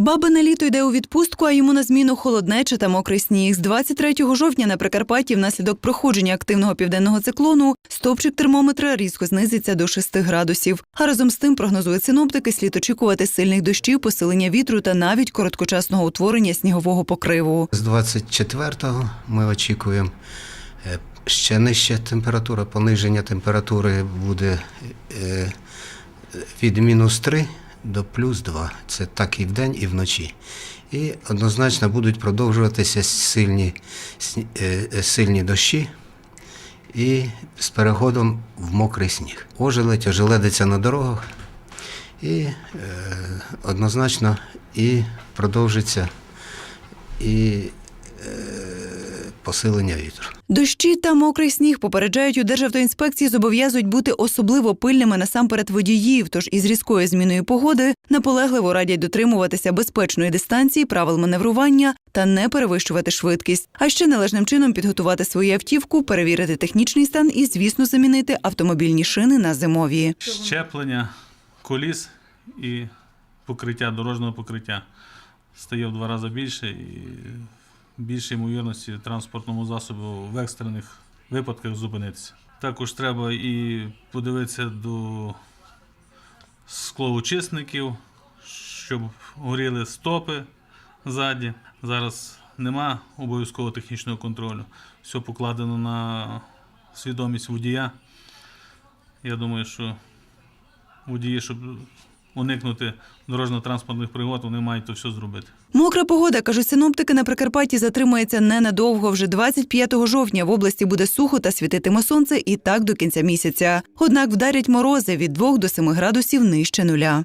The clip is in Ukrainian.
Бабине літо йде у відпустку, а йому на зміну холоднеча та мокрий сніг. З 23 жовтня на Прикарпатті внаслідок проходження активного південного циклону стовпчик термометра різко знизиться до 6 градусів. А разом з тим прогнозують синоптики, слід очікувати сильних дощів, посилення вітру та навіть короткочасного утворення снігового покриву. З 24-го ми очікуємо е, ще нижча температура, пониження температури буде е, від мінус 3 до плюс 2. Це так і вдень, і вночі. І однозначно будуть продовжуватися сильні, е, е, сильні дощі і з переходом в мокрий сніг. Ожеледь, ожеледиться на дорогах і е, однозначно і продовжиться і е, посилення вітру. Дощі та мокрий сніг попереджають у Державтоінспекції, зобов'язують бути особливо пильними насамперед водіїв. Тож із різкою зміною погоди наполегливо радять дотримуватися безпечної дистанції, правил маневрування та не перевищувати швидкість. А ще належним чином підготувати свою автівку, перевірити технічний стан і, звісно, замінити автомобільні шини на зимові. щеплення коліс і покриття, дорожнього покриття стає в два рази більше і більше ймовірності транспортному засобу в екстрених випадках зупинитися. Також треба і подивитися до склоочисників, щоб горіли стопи ззаді. Зараз нема обов'язкового технічного контролю. Все покладено на свідомість водія. Я думаю, що водії, щоб уникнути дорожньо-транспортних пригод, вони мають то все зробити. Мокра погода, кажуть синоптики, на Прикарпатті затримається ненадовго. Вже 25 жовтня в області буде сухо та світитиме сонце і так до кінця місяця. Однак вдарять морози від 2 до 7 градусів нижче нуля.